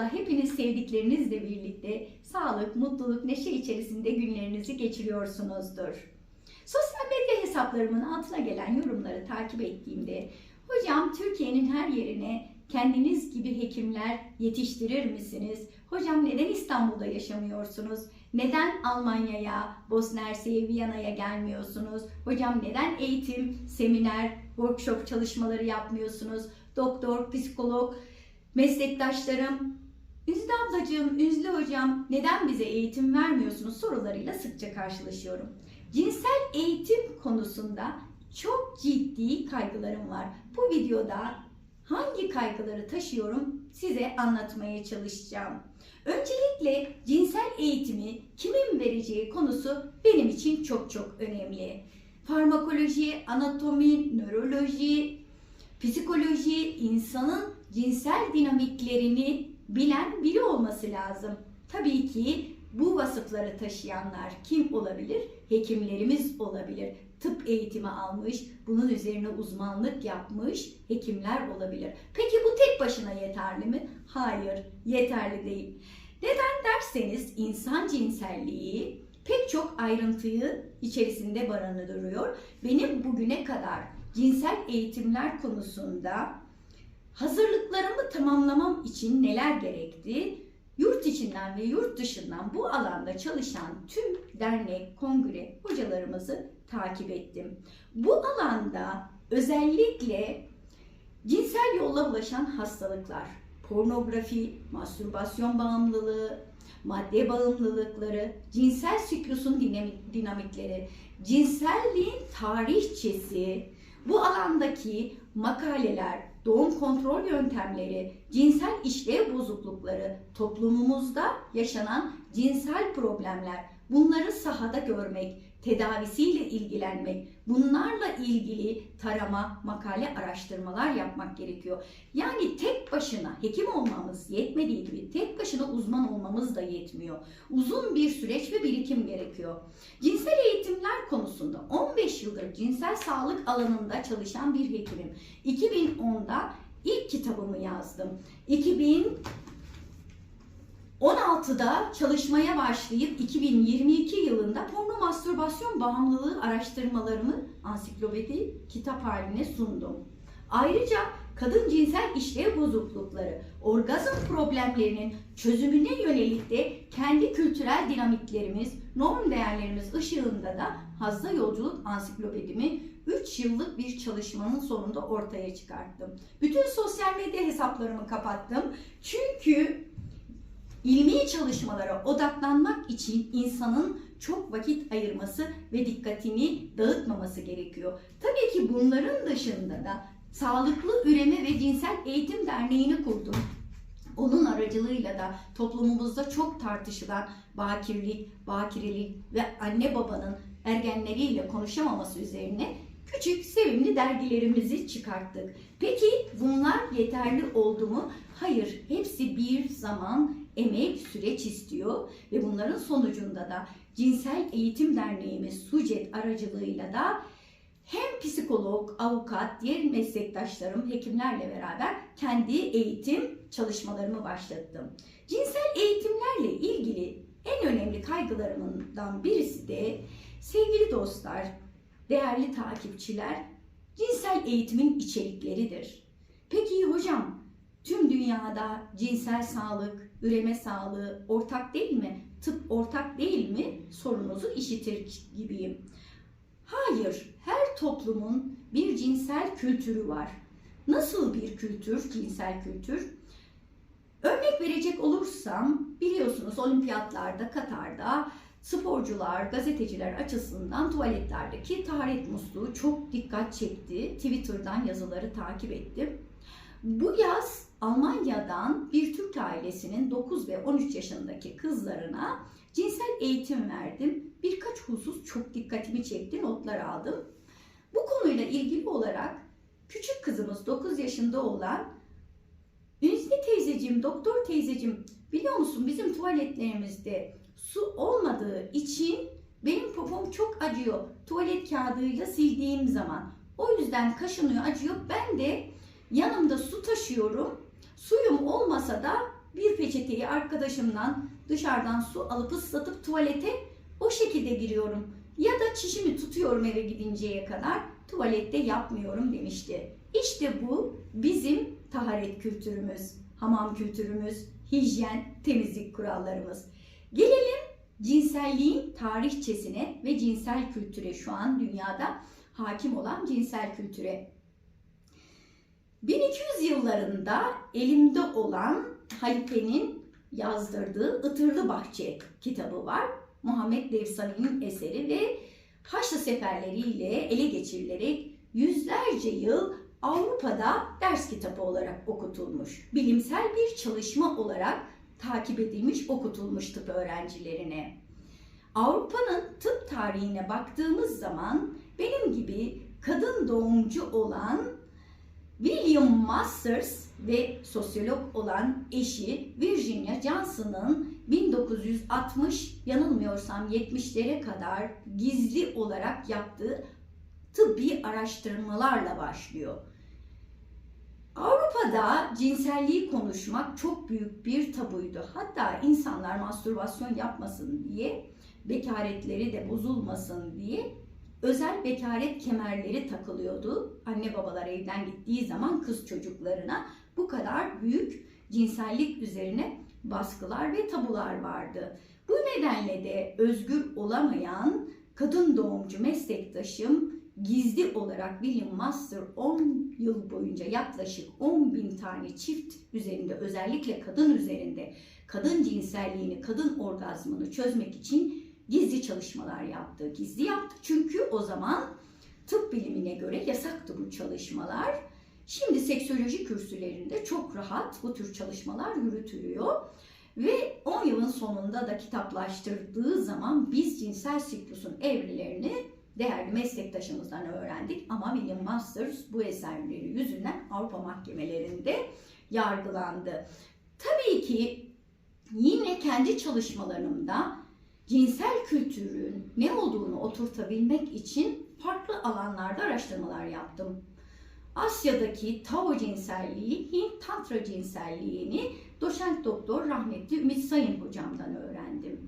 İnşallah hepiniz sevdiklerinizle birlikte sağlık, mutluluk, neşe içerisinde günlerinizi geçiriyorsunuzdur. Sosyal medya hesaplarımın altına gelen yorumları takip ettiğimde hocam Türkiye'nin her yerine kendiniz gibi hekimler yetiştirir misiniz? Hocam neden İstanbul'da yaşamıyorsunuz? Neden Almanya'ya, Bosna Hersek'e, Viyana'ya gelmiyorsunuz? Hocam neden eğitim, seminer, workshop çalışmaları yapmıyorsunuz? Doktor, psikolog, meslektaşlarım, Üzlü ablacığım, Üzlü hocam neden bize eğitim vermiyorsunuz sorularıyla sıkça karşılaşıyorum. Cinsel eğitim konusunda çok ciddi kaygılarım var. Bu videoda hangi kaygıları taşıyorum size anlatmaya çalışacağım. Öncelikle cinsel eğitimi kimin vereceği konusu benim için çok çok önemli. Farmakoloji, anatomi, nöroloji, psikoloji, insanın cinsel dinamiklerini bilen biri olması lazım. Tabii ki bu vasıfları taşıyanlar kim olabilir? Hekimlerimiz olabilir. Tıp eğitimi almış, bunun üzerine uzmanlık yapmış hekimler olabilir. Peki bu tek başına yeterli mi? Hayır, yeterli değil. Neden derseniz insan cinselliği pek çok ayrıntıyı içerisinde barındırıyor. Benim bugüne kadar cinsel eğitimler konusunda hazırlıklarımı tamamlamam için neler gerekti? Yurt içinden ve yurt dışından bu alanda çalışan tüm dernek, kongre hocalarımızı takip ettim. Bu alanda özellikle cinsel yolla ulaşan hastalıklar, pornografi, mastürbasyon bağımlılığı, madde bağımlılıkları, cinsel siklusun dinamik, dinamikleri, cinselliğin tarihçesi, bu alandaki makaleler, doğum kontrol yöntemleri, cinsel işlev bozuklukları, toplumumuzda yaşanan cinsel problemler, bunları sahada görmek, tedavisiyle ilgilenmek, bunlarla ilgili tarama, makale araştırmalar yapmak gerekiyor. Yani tek başına hekim olmamız yetmediği gibi tek başına uzman olmamız da yetmiyor. Uzun bir süreç ve birikim gerekiyor. Cinsel eğitimler konusunda 15 yıldır cinsel sağlık alanında çalışan bir hekimim. 2010'da ilk kitabımı yazdım. 2000 16'da çalışmaya başlayıp 2022 yılında porno mastürbasyon bağımlılığı araştırmalarımı ansiklopedi kitap haline sundum. Ayrıca kadın cinsel işlev bozuklukları, orgazm problemlerinin çözümüne yönelik de kendi kültürel dinamiklerimiz, norm değerlerimiz ışığında da Hazda Yolculuk Ansiklopedimi 3 yıllık bir çalışmanın sonunda ortaya çıkarttım. Bütün sosyal medya hesaplarımı kapattım. Çünkü ilmi çalışmalara odaklanmak için insanın çok vakit ayırması ve dikkatini dağıtmaması gerekiyor. Tabii ki bunların dışında da Sağlıklı Üreme ve Cinsel Eğitim Derneği'ni kurdum. Onun aracılığıyla da toplumumuzda çok tartışılan bakirlik, bakirelik ve anne babanın ergenleriyle konuşamaması üzerine küçük sevimli dergilerimizi çıkarttık. Peki bunlar yeterli oldu mu? Hayır, hepsi bir zaman, emek, süreç istiyor ve bunların sonucunda da Cinsel Eğitim Derneğimiz SUCET aracılığıyla da hem psikolog, avukat, diğer meslektaşlarım, hekimlerle beraber kendi eğitim çalışmalarımı başlattım. Cinsel eğitimlerle ilgili en önemli kaygılarımdan birisi de sevgili dostlar, değerli takipçiler, cinsel eğitimin içerikleridir. Peki hocam, tüm dünyada cinsel sağlık, üreme sağlığı ortak değil mi? Tıp ortak değil mi? Sorunuzu işitir gibiyim. Hayır, her toplumun bir cinsel kültürü var. Nasıl bir kültür, cinsel kültür? Örnek verecek olursam biliyorsunuz olimpiyatlarda Katar'da sporcular, gazeteciler açısından tuvaletlerdeki taharet musluğu çok dikkat çekti. Twitter'dan yazıları takip ettim. Bu yaz Almanya'dan bir Türk ailesinin 9 ve 13 yaşındaki kızlarına cinsel eğitim verdim. Birkaç husus çok dikkatimi çekti, notlar aldım. Bu konuyla ilgili olarak küçük kızımız 9 yaşında olan Ünzli teyzeciğim, doktor teyzeciğim biliyor musun bizim tuvaletlerimizde su olmadığı için benim popom çok acıyor. Tuvalet kağıdıyla sildiğim zaman. O yüzden kaşınıyor, acıyor. Ben de yanımda su taşıyorum. Suyum olmasa da bir peçeteyi arkadaşımdan dışarıdan su alıp ıslatıp tuvalete o şekilde giriyorum. Ya da çişimi tutuyorum eve gidinceye kadar tuvalette yapmıyorum demişti. İşte bu bizim taharet kültürümüz, hamam kültürümüz, hijyen, temizlik kurallarımız. Gelelim cinselliğin tarihçesine ve cinsel kültüre şu an dünyada hakim olan cinsel kültüre. 1200 yıllarında elimde olan Halife'nin yazdırdığı Itırlı Bahçe kitabı var. Muhammed Devsani'nin eseri ve Haçlı seferleriyle ele geçirilerek yüzlerce yıl Avrupa'da ders kitabı olarak okutulmuş. Bilimsel bir çalışma olarak takip edilmiş, okutulmuş tıp öğrencilerine. Avrupa'nın tıp tarihine baktığımız zaman benim gibi kadın doğumcu olan William Masters ve sosyolog olan eşi Virginia Johnson'ın 1960 yanılmıyorsam 70'lere kadar gizli olarak yaptığı tıbbi araştırmalarla başlıyor. Avrupa'da cinselliği konuşmak çok büyük bir tabuydu. Hatta insanlar mastürbasyon yapmasın diye, bekaretleri de bozulmasın diye özel bekaret kemerleri takılıyordu. Anne babalar evden gittiği zaman kız çocuklarına bu kadar büyük cinsellik üzerine baskılar ve tabular vardı. Bu nedenle de özgür olamayan kadın doğumcu meslektaşım gizli olarak William Master 10 yıl boyunca yaklaşık 10 bin tane çift üzerinde özellikle kadın üzerinde kadın cinselliğini, kadın orgazmını çözmek için gizli çalışmalar yaptı. Gizli yaptı çünkü o zaman tıp bilimine göre yasaktı bu çalışmalar. Şimdi seksoloji kürsülerinde çok rahat bu tür çalışmalar yürütülüyor. Ve 10 yılın sonunda da kitaplaştırdığı zaman biz cinsel siklusun evrelerini değerli meslektaşımızdan öğrendik. Ama William Masters bu eserleri yüzünden Avrupa mahkemelerinde yargılandı. Tabii ki yine kendi çalışmalarımda cinsel kültürün ne olduğunu oturtabilmek için farklı alanlarda araştırmalar yaptım. Asya'daki Tao cinselliği, Hint Tantra cinselliğini doçent doktor rahmetli Ümit Sayın hocamdan öğrendim.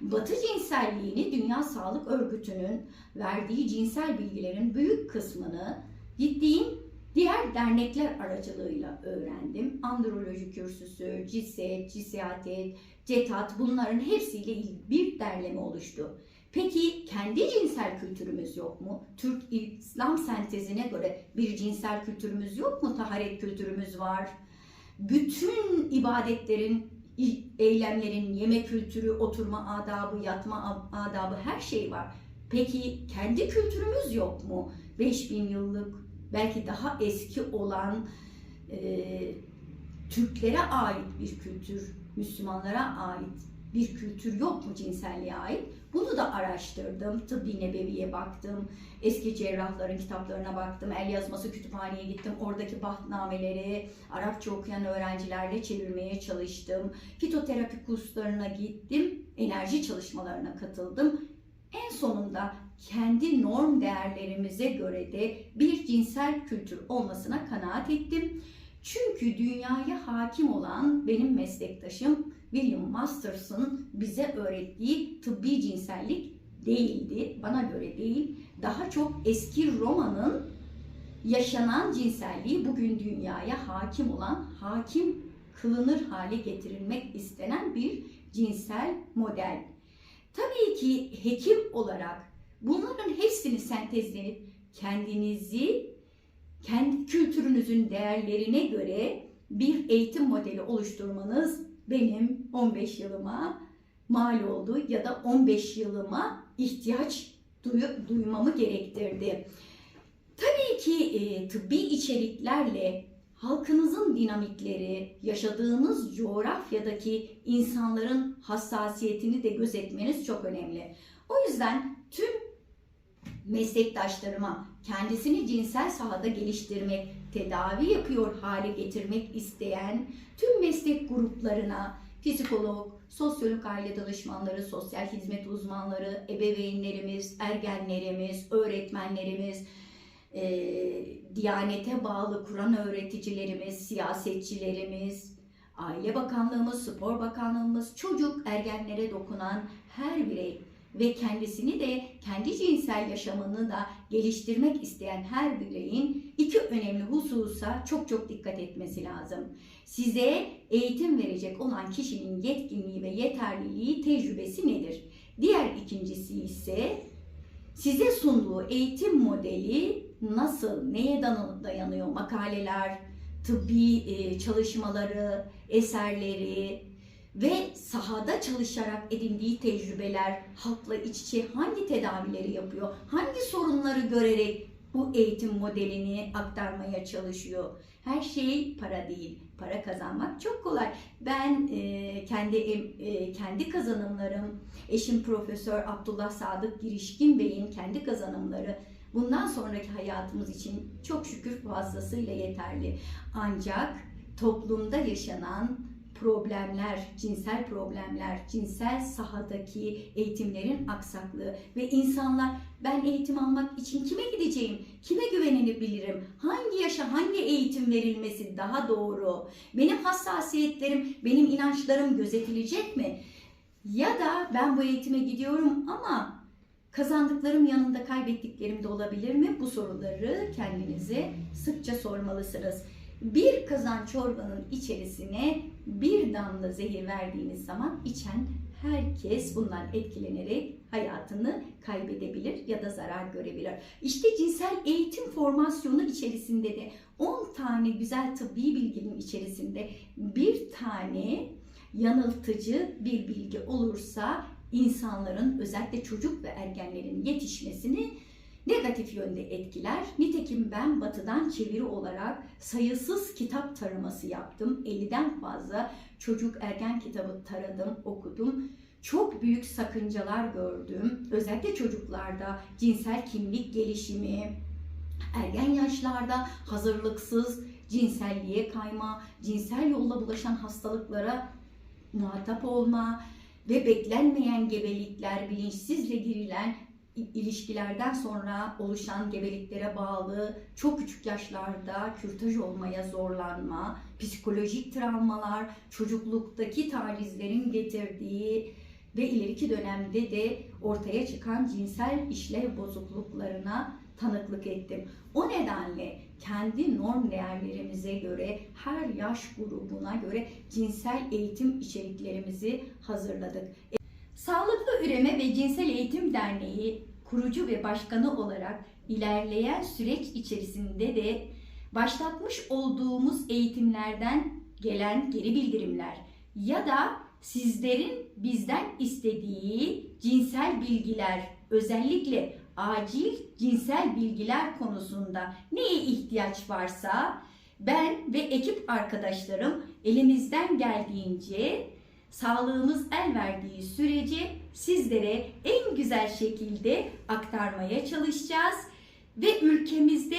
Batı cinselliğini Dünya Sağlık Örgütü'nün verdiği cinsel bilgilerin büyük kısmını gittiğim diğer dernekler aracılığıyla öğrendim. Androloji kürsüsü, CİSET, CİSEATET, CETAT bunların hepsiyle bir derleme oluştu. Peki kendi cinsel kültürümüz yok mu? Türk İslam sentezine göre bir cinsel kültürümüz yok mu? Taharet kültürümüz var. Bütün ibadetlerin, eylemlerin, yeme kültürü, oturma adabı, yatma adabı her şey var. Peki kendi kültürümüz yok mu? 5000 yıllık, belki daha eski olan e, Türklere ait bir kültür, Müslümanlara ait bir kültür yok mu cinselliğe ait? Bunu da araştırdım. Tıbbi Nebevi'ye baktım. Eski cerrahların kitaplarına baktım. El yazması kütüphaneye gittim. Oradaki bahtnameleri Arapça okuyan öğrencilerle çevirmeye çalıştım. Fitoterapi kurslarına gittim. Enerji çalışmalarına katıldım. En sonunda kendi norm değerlerimize göre de bir cinsel kültür olmasına kanaat ettim. Çünkü dünyaya hakim olan benim meslektaşım William Masters'ın bize öğrettiği tıbbi cinsellik değildi. Bana göre değil. Daha çok eski Roma'nın yaşanan cinselliği bugün dünyaya hakim olan, hakim kılınır hale getirilmek istenen bir cinsel model. Tabii ki hekim olarak bunların hepsini sentezlenip kendinizi kendi kültürünüzün değerlerine göre bir eğitim modeli oluşturmanız benim 15 yılıma mal oldu ya da 15 yılıma ihtiyaç duy- duymamı gerektirdi. Tabii ki e, tıbbi içeriklerle halkınızın dinamikleri, yaşadığınız coğrafyadaki insanların hassasiyetini de gözetmeniz çok önemli. O yüzden tüm meslektaşlarıma kendisini cinsel sahada geliştirmek, tedavi yapıyor hale getirmek isteyen tüm meslek gruplarına psikolog, sosyolog aile danışmanları, sosyal hizmet uzmanları, ebeveynlerimiz, ergenlerimiz, öğretmenlerimiz, e, Diyanete bağlı Kur'an öğreticilerimiz, siyasetçilerimiz, Aile Bakanlığımız, Spor Bakanlığımız, çocuk, ergenlere dokunan her birey ve kendisini de kendi cinsel yaşamını da geliştirmek isteyen her bireyin iki önemli hususa çok çok dikkat etmesi lazım. Size eğitim verecek olan kişinin yetkinliği ve yeterliliği, tecrübesi nedir? Diğer ikincisi ise size sunduğu eğitim modeli nasıl, neye dayanıyor? Makaleler, tıbbi çalışmaları, eserleri ve sahada çalışarak edindiği tecrübeler, halkla iç içe hangi tedavileri yapıyor, hangi sorunları görerek bu eğitim modelini aktarmaya çalışıyor. Her şey para değil. Para kazanmak çok kolay. Ben e, kendi e, kendi kazanımlarım, eşim Profesör Abdullah Sadık Girişkin Bey'in kendi kazanımları bundan sonraki hayatımız için çok şükür fazlasıyla yeterli. Ancak toplumda yaşanan problemler, cinsel problemler, cinsel sahadaki eğitimlerin aksaklığı ve insanlar ben eğitim almak için kime gideceğim, kime güvenebilirim, hangi yaşa hangi eğitim verilmesi daha doğru, benim hassasiyetlerim, benim inançlarım gözetilecek mi? Ya da ben bu eğitime gidiyorum ama kazandıklarım yanında kaybettiklerim de olabilir mi? Bu soruları kendinize sıkça sormalısınız. Bir kazan çorbanın içerisine bir damla zehir verdiğiniz zaman içen herkes bundan etkilenerek hayatını kaybedebilir ya da zarar görebilir. İşte cinsel eğitim formasyonu içerisinde de 10 tane güzel tıbbi bilginin içerisinde bir tane yanıltıcı bir bilgi olursa insanların özellikle çocuk ve ergenlerin yetişmesini negatif yönde etkiler. Nitekim ben batıdan çeviri olarak sayısız kitap taraması yaptım. 50'den fazla çocuk ergen kitabı taradım, okudum. Çok büyük sakıncalar gördüm. Özellikle çocuklarda cinsel kimlik gelişimi, ergen yaşlarda hazırlıksız cinselliğe kayma, cinsel yolla bulaşan hastalıklara muhatap olma ve beklenmeyen gebelikler, bilinçsizle girilen ilişkilerden sonra oluşan gebeliklere bağlı çok küçük yaşlarda kürtaj olmaya zorlanma, psikolojik travmalar, çocukluktaki tacizlerin getirdiği ve ileriki dönemde de ortaya çıkan cinsel işlev bozukluklarına tanıklık ettim. O nedenle kendi norm değerlerimize göre her yaş grubuna göre cinsel eğitim içeriklerimizi hazırladık. Sağlıklı Üreme ve Cinsel Eğitim Derneği kurucu ve başkanı olarak ilerleyen süreç içerisinde de başlatmış olduğumuz eğitimlerden gelen geri bildirimler ya da sizlerin bizden istediği cinsel bilgiler özellikle acil cinsel bilgiler konusunda neye ihtiyaç varsa ben ve ekip arkadaşlarım elimizden geldiğince sağlığımız el verdiği sürece sizlere en güzel şekilde aktarmaya çalışacağız ve ülkemizde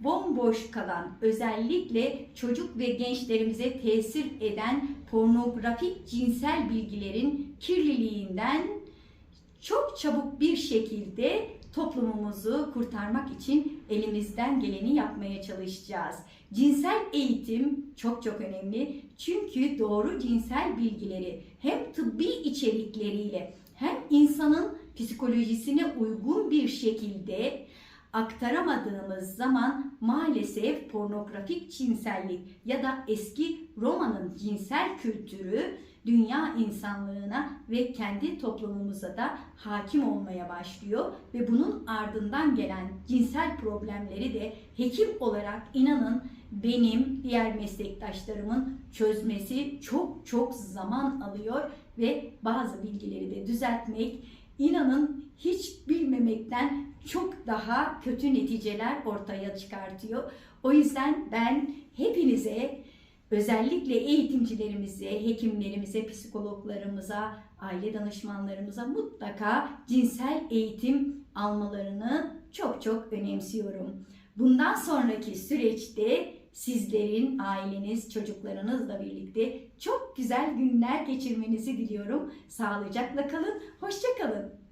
bomboş kalan özellikle çocuk ve gençlerimize tesir eden pornografik cinsel bilgilerin kirliliğinden çok çabuk bir şekilde toplumumuzu kurtarmak için elimizden geleni yapmaya çalışacağız. Cinsel eğitim çok çok önemli. Çünkü doğru cinsel bilgileri hem tıbbi içerikleriyle hem insanın psikolojisine uygun bir şekilde aktaramadığımız zaman maalesef pornografik cinsellik ya da eski Roma'nın cinsel kültürü dünya insanlığına ve kendi toplumumuza da hakim olmaya başlıyor. Ve bunun ardından gelen cinsel problemleri de hekim olarak inanın benim diğer meslektaşlarımın çözmesi çok çok zaman alıyor ve bazı bilgileri de düzeltmek inanın hiç bilmemekten çok daha kötü neticeler ortaya çıkartıyor. O yüzden ben hepinize özellikle eğitimcilerimize, hekimlerimize, psikologlarımıza, aile danışmanlarımıza mutlaka cinsel eğitim almalarını çok çok önemsiyorum. Bundan sonraki süreçte sizlerin, aileniz, çocuklarınızla birlikte çok güzel günler geçirmenizi diliyorum. Sağlıcakla kalın, hoşça kalın.